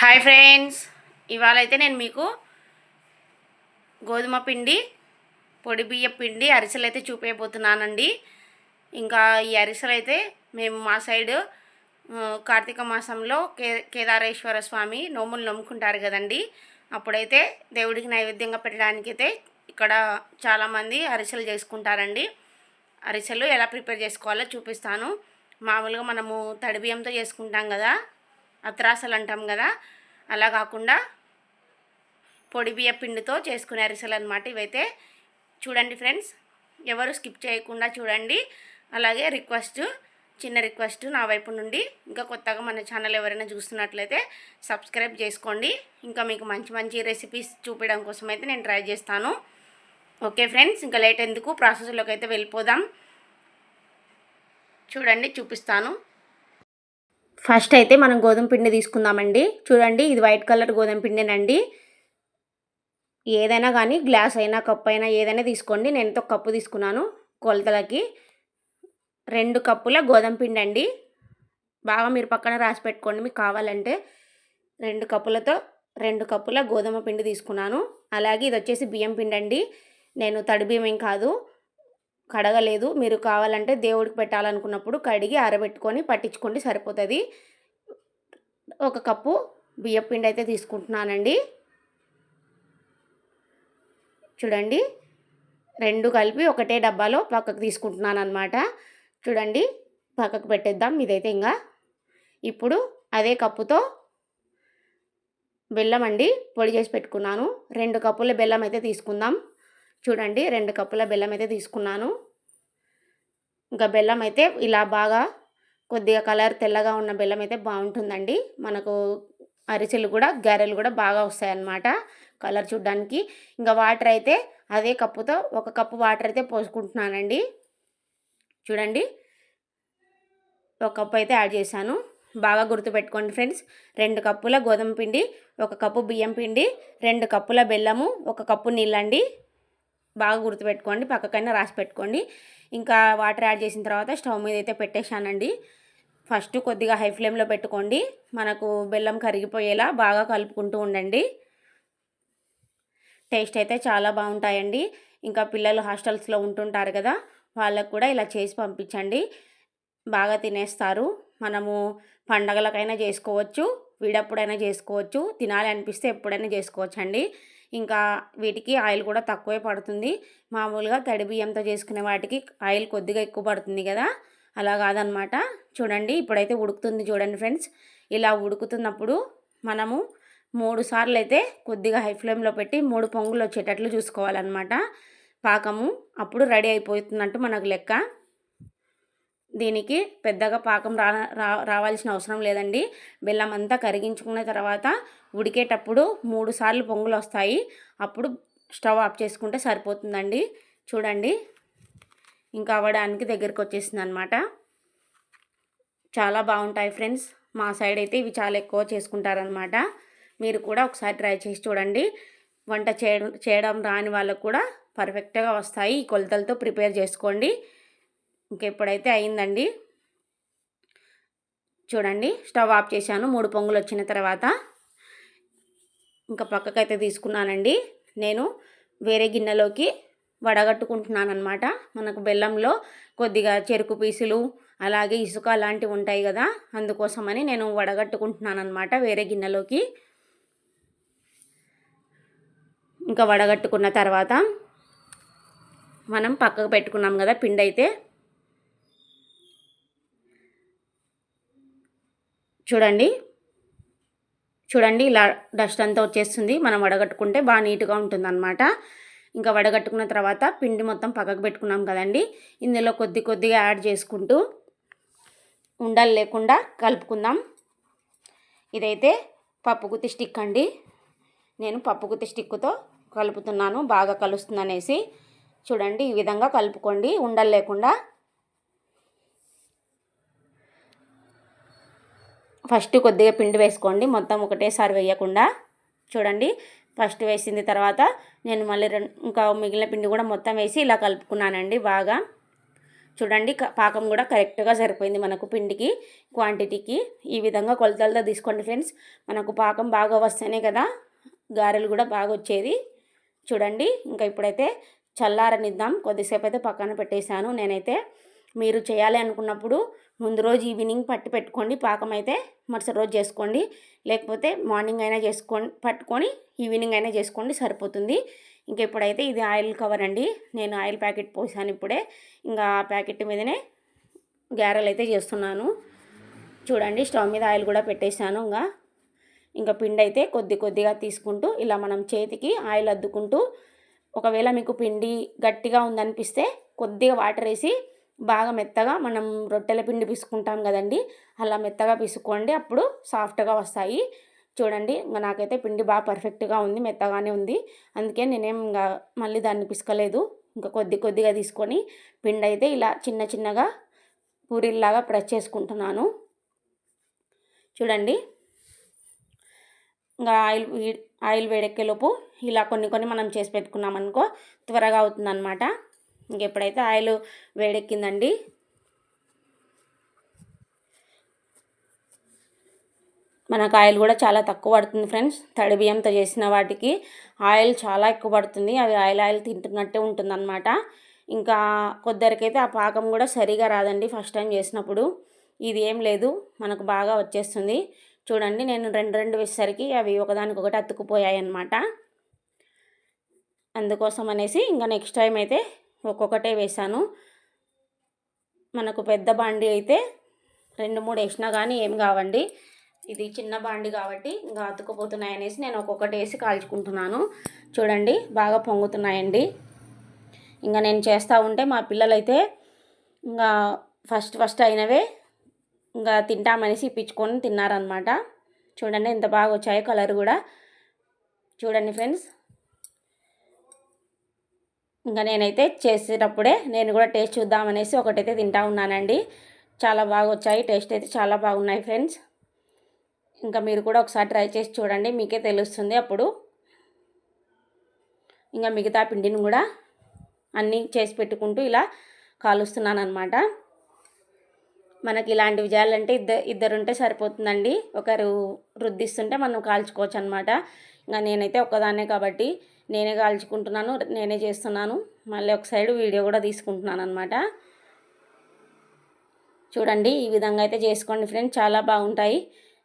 Hi friends ఇవాళ అయితే నేను మీకు గోధుమ పిండి పొడి బియ్య పిండి అరిసెలు అయితే చూపించబోతున్నానండి ఇంకా ఈ అరిసెలు అయితే మేము మా సైడు కార్తీక మాసంలో కే కేదారేశ్వర స్వామి నోములు నమ్ముకుంటారు కదండి. అప్పుడైతే దేవుడికి నైవేద్యంగా పెట్టడానికైతే ఇక్కడ చాలామంది అరిసెలు చేసుకుంటారండి. అరిసెలు ఎలా ప్రిపేర్ చేసుకోవాలో చూపిస్తాను. మామూలుగా మనము తడి బియ్యంతో చేసుకుంటాం కదా. అత్రాసలు అంటాం కదా? అలా కాకుండా పొడి బియ్య పిండితో చేసుకునే అరిసెలు అనమాట ఇవైతే. చూడండి ఫ్రెండ్స్ ఎవరు స్కిప్ చేయకుండా చూడండి. అలాగే రిక్వెస్ట్ చిన్న రిక్వెస్ట్ నా వైపు నుండి. ఇంకా కొత్తగా మన ఛానల్ ఎవరైనా చూస్తున్నట్లయితే సబ్స్క్రైబ్ చేసుకోండి. ఇంకా మీకు మంచి మంచి రెసిపీస్ చూపించడం కోసం అయితే నేను ట్రై చేస్తాను. ఓకే ఫ్రెండ్స్ ఇంకా లేట్ ఎందుకు? ప్రాసెస్లోకి అయితే వెళ్ళిపోదాం. చూడండి చూపిస్తాను. ఫస్ట్ అయితే మనం గోధుమ పిండి తీసుకుందామండి. చూడండి ఇది వైట్ కలర్ గోధుమ పిండినండి. ఏదైనా కానీ గ్లాస్ అయినా కప్ అయినా ఏదైనా తీసుకోండి. నేను ఒక కప్పు తీసుకున్నాను కొలతలకి. రెండు కప్పుల గోధుమ పిండి అండి బాగా మీరు పక్కన రాసి పెట్టుకోండి మీకు కావాలంటే. రెండు కప్పులతో రెండు కప్పుల గోధుమ పిండి తీసుకున్నాను. అలాగే ఇది వచ్చేసి బియ్యం పిండి అండి నేను తడి బియ్యం ఏం కాదు. కడగలేదు. మీరు కావాలంటే దేవుడికి పెట్టాలనుకున్నప్పుడు కడిగి ఆరబెట్టుకొని పట్టించుకోండి సరిపోతుంది. ఒక కప్పు బియ్యం పిండి అయితే తీసుకుంటున్నానండి. చూడండి రెండు కలిపి ఒకటే డబ్బాలో పక్కకు తీసుకుంటున్నాను అనమాట చూడండి పక్కకు పెట్టేద్దాం ఇదైతే ఇంకా ఇప్పుడు అదే కప్పుతో బెల్లం అండి పొడి చేసి పెట్టుకున్నాను. రెండు కప్పుల బెల్లం అయితే తీసుకుందాం. చూడండి రెండు కప్పుల బెల్లం అయితే తీసుకున్నాను. ఇంకా బెల్లం అయితే ఇలా బాగా కొద్దిగా కలర్ తెల్లగా ఉన్న బెల్లం అయితే బాగుంటుందండి. మనకు అరిసెలు కూడా గారెలు కూడా బాగా వస్తాయన్నమాట కలర్ చూడడానికి. ఇంకా వాటర్ అయితే అదే కప్పుతో ఒక కప్పు వాటర్ అయితే పోసుకుంటున్నానండి. చూడండి ఒక కప్పు అయితే యాడ్ చేశాను. బాగా గుర్తుపెట్టుకోండి ఫ్రెండ్స్ రెండు కప్పుల గోధుమ పిండి ఒక కప్పు బియ్యం పిండి రెండు కప్పుల బెల్లము ఒక కప్పు నీళ్ళండి. బాగా గుర్తుపెట్టుకోండి పక్కకైనా రాసి పెట్టుకోండి. ఇంకా వాటర్ యాడ్ చేసిన తర్వాత స్టవ్ మీద అయితే పెట్టేశానండి. ఫస్ట్ కొద్దిగా హై ఫ్లేమ్లో పెట్టుకోండి. మనకు బెల్లం కరిగిపోయేలా బాగా కలుపుకుంటూ ఉండండి. టేస్ట్ అయితే చాలా బాగుంటాయండి. ఇంకా పిల్లలు హాస్టల్స్లో ఉంటుంటారు కదా వాళ్ళకు కూడా ఇలా చేసి పంపించండి. బాగా తినేస్తారు. మనము పండగలకైనా చేసుకోవచ్చు వీడప్పుడైనా చేసుకోవచ్చు తినాలి అనిపిస్తే ఎప్పుడైనా చేసుకోవచ్చు అండి ఇంకా వీటికి ఆయిల్ కూడా తక్కువే పడుతుంది. మామూలుగా తడి బియ్యంతో చేసుకునే వాటికి ఆయిల్ కొద్దిగా ఎక్కువ పడుతుంది కదా. అలా కాదనమాట. చూడండి ఇప్పుడైతే ఉడుకుతుంది చూడండి ఫ్రెండ్స్. ఇలా ఉడుకుతున్నప్పుడు మనము మూడు సార్లు అయితే కొద్దిగా హై ఫ్లేమ్లో పెట్టి మూడు పొంగులు వచ్చేటట్లు చూసుకోవాలన్నమాట. పాకము అప్పుడు రెడీ అయిపోతున్నట్టు మనకు లెక్క. దీనికి పెద్దగా పాకం రా రా- రావాల్సిన అవసరం లేదండి. బెల్లం అంతా కరిగించుకున్న తర్వాత ఉడికేటప్పుడు మూడు సార్లు పొంగులు వస్తాయి. అప్పుడు స్టవ్ ఆఫ్ చేసుకుంటే సరిపోతుందండి. చూడండి. ఇంకా అవ్వడానికి దగ్గరికి వచ్చేసింది అనమాట చాలా బాగుంటాయి ఫ్రెండ్స్. మా సైడ్ అయితే ఇవి చాలా ఎక్కువ చేసుకుంటారనమాట. మీరు కూడా ఒకసారి ట్రై చేసి చూడండి. వంట చేయడం చేయడం రాని వాళ్ళకు కూడా పర్ఫెక్ట్గా వస్తాయి. ఈ కొలతలతో ప్రిపేర్ చేసుకోండి. ఇంకెప్పుడైతే అయిందండి చూడండి స్టవ్ ఆఫ్ చేశాను మూడు పొంగులు వచ్చిన తర్వాత ఇంకా పక్కకైతే తీసుకున్నానండి. నేను వేరే గిన్నెలోకి వడగట్టుకుంటున్నాను అనమాట మనకు బెల్లంలో కొద్దిగా చెరుకు పీసులు అలాగే ఇసుక అలాంటివి ఉంటాయి కదా అందుకోసమని నేను వడగట్టుకుంటున్నాను అనమాట వేరే గిన్నెలోకి. ఇంకా వడగట్టుకున్న తర్వాత మనం పక్కకు పెట్టుకున్నాం కదా పిండి అయితే చూడండి. చూడండి ఇలా డస్ట్ అంతా వచ్చేస్తుంది. మనం వడగట్టుకుంటే బాగా నీట్గా ఉంటుందన్నమాట. ఇంకా వడగట్టుకున్న తర్వాత పిండి మొత్తం పక్కకు పెట్టుకున్నాం కదండి. ఇందులో కొద్ది కొద్దిగా యాడ్ చేసుకుంటూ ఉండలు లేకుండా కలుపుకుందాం. ఇదైతే పప్పుగుత్తి స్టిక్ అండి. నేను పప్పుగుత్తి స్టిక్తో కలుపుతున్నాను. బాగా కలుస్తుంది అనేసి చూడండి ఈ విధంగా కలుపుకోండి. ఉండలు లేకుండా ఫస్ట్ కొద్దిగా పిండి వేసుకోండి. మొత్తం ఒకటేసారి వేయకుండా చూడండి. ఫస్ట్ వేసింది తర్వాత నేను మళ్ళీ రెండు ఇంకా మిగిలిన పిండి కూడా మొత్తం వేసి ఇలా కలుపుకున్నానండి బాగా. చూడండి పాకం కూడా కరెక్ట్గా సరిపోయింది మనకు పిండికి క్వాంటిటీకి. ఈ విధంగా కొలతలతో తీసుకోండి ఫ్రెండ్స్. మనకు పాకం బాగా వస్తేనే కదా గారెలు కూడా బాగా వచ్చేది. చూడండి ఇంకా ఇప్పుడైతే చల్లారనిద్దాం. కొద్దిసేపు అయితే పక్కన పెట్టేశాను నేనైతే. మీరు చేయాలి అనుకున్నప్పుడు ముందు రోజు ఈవినింగ్ పట్టి పెట్టుకోండి పాకం అయితే మరుసటి రోజు చేసుకోండి. లేకపోతే మార్నింగ్ అయినా చేసుకోండి పట్టుకొని ఈవినింగ్ అయినా చేసుకోండి సరిపోతుంది. ఇంకా ఇప్పుడైతే ఇది ఆయిల్ కవర్ అండి. నేను ఆయిల్ ప్యాకెట్ పోసాను ఇప్పుడే. ఇంకా ఆ ప్యాకెట్ మీదనే గారెలు అయితే చేస్తున్నాను. చూడండి స్టవ్ మీద ఆయిల్ కూడా పెట్టేశాను ఇంకా. ఇంకా పిండి అయితే కొద్ది కొద్దిగా తీసుకుంటూ ఇలా మనం చేతికి ఆయిల్ అద్దుకుంటూ ఒకవేళ మీకు పిండి గట్టిగా ఉందనిపిస్తే కొద్దిగా వాటర్ వేసి బాగా మెత్తగా మనం రొట్టెల పిండి పిసుకుంటాం కదండి అలా మెత్తగా పిసుకోండి. అప్పుడు సాఫ్ట్గా వస్తాయి. చూడండి ఇంకా నాకైతే పిండి బాగా పర్ఫెక్ట్గా ఉంది మెత్తగానే ఉంది. అందుకే నేనేం ఇంకా మళ్ళీ దాన్ని పిసకలేదు. ఇంకా కొద్ది కొద్దిగా తీసుకొని పిండి అయితే ఇలా చిన్న చిన్నగా పూరీల్లాగా ప్రెస్ చేసుకుంటున్నాను. చూడండి ఇంకా ఆయిల్ ఆయిల్ వేడెక్కేలోపు ఇలా కొన్ని కొన్ని మనం చేసి పెట్టుకున్నాం అనుకో త్వరగా అవుతుందన్నమాట. ఇంకెప్పుడైతే ఆయిల్ వేడెక్కిందండి. మనకు ఆయిల్ కూడా చాలా తక్కువ పడుతుంది ఫ్రెండ్స్. తడి బియ్యంతో చేసిన వాటికి ఆయిల్ చాలా ఎక్కువ పడుతుంది. అవి ఆయిల్ ఆయిల్ తింటున్నట్టే ఉంటుంది అనమాట ఇంకా కొద్దరికైతే ఆ పాకం కూడా సరిగా రాదండి ఫస్ట్ టైం చేసినప్పుడు. ఇది ఏం లేదు మనకు బాగా వచ్చేస్తుంది. చూడండి నేను రెండు రెండు వేసేసరికి అవి ఒకదానికొకటి అతుక్కుపోయాయి అన్నమాట అందుకోసం అనేసి ఇంకా నెక్స్ట్ టైం అయితే ఒక్కొక్కటే వేసాను మనకు పెద్ద బాండి అయితే రెండు మూడు వేసినా కానీ ఏం కావండి. ఇది చిన్న బాండి కాబట్టి ఇంకా అతుక్కుపోతున్నాయి అనేసి నేను ఒక్కొక్కటి వేసి కాల్చుకుంటున్నాను. చూడండి బాగా పొంగుతున్నాయండి. ఇంకా నేను చేస్తూ ఉంటే మా పిల్లలైతే ఇంకా ఫస్ట్ ఫస్ట్ అయినవే ఇంకా తింటామనేసి ఇప్పించుకొని తిన్నారనమాట చూడండి ఎంత బాగా వచ్చాయో కలర్ కూడా. చూడండి ఫ్రెండ్స్ ఇంకా నేనైతే చేసేటప్పుడే నేను కూడా టేస్ట్ చూద్దామనేసి ఒకటైతే తింటా ఉన్నానండి. చాలా బాగా వచ్చాయి టేస్ట్ అయితే చాలా బాగున్నాయి ఫ్రెండ్స్. ఇంకా మీరు కూడా ఒకసారి ట్రై చేసి చూడండి. మీకే తెలుస్తుంది అప్పుడు. ఇంకా మిగతా పిండిని కూడా అన్నీ చేసి పెట్టుకుంటూ ఇలా కాలుస్తున్నాను అనమాట మనకి ఇలాంటివి చేయాలంటే ఇద్దరు ఇద్దరు ఉంటే సరిపోతుందండి. ఒకరు రుద్దిస్తుంటే మనం కాల్చుకోవచ్చు అనమాట ఇంకా నేనైతే ఒక్కదాన్నే కాబట్టి నేనే కాల్చుకుంటున్నాను నేనే చేస్తున్నాను. మళ్ళీ ఒక సైడ్ వీడియో కూడా తీసుకుంటున్నాను అనమాట చూడండి ఈ విధంగా అయితే చేసుకోండి ఫ్రెండ్స్. చాలా బాగుంటాయి.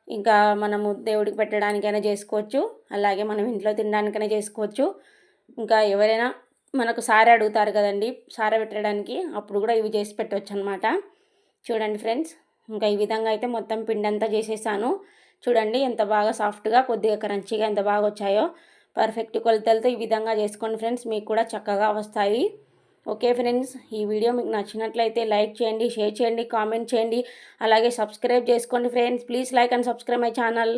ఇంకా మనము దేవుడికి పెట్టడానికైనా చేసుకోవచ్చు. అలాగే మనం ఇంట్లో తినడానికైనా చేసుకోవచ్చు. ఇంకా ఎవరైనా మనకు సారే అడుగుతారు కదండి సార పెట్టడానికి అప్పుడు కూడా ఇవి చేసి పెట్టవచ్చు అనమాట చూడండి ఫ్రెండ్స్ ఇంకా ఈ విధంగా అయితే మొత్తం పిండి అంతా చేసేసాను. చూడండి ఎంత బాగా సాఫ్ట్గా కొద్దిగా క్రంచీగా ఎంత బాగా వచ్చాయో. పర్ఫెక్ట్ కొలతలతో ఈ విధంగా చేసుకోండి ఫ్రెండ్స్. మీకు కూడా చక్కగా వస్తాయి. ఓకే ఫ్రెండ్స్ ఈ వీడియో మీకు నచ్చినట్లయితే లైక్ చేయండి షేర్ చేయండి కామెంట్ చేయండి. అలాగే సబ్స్క్రైబ్ చేసుకోండి friends. Please like and subscribe my channel.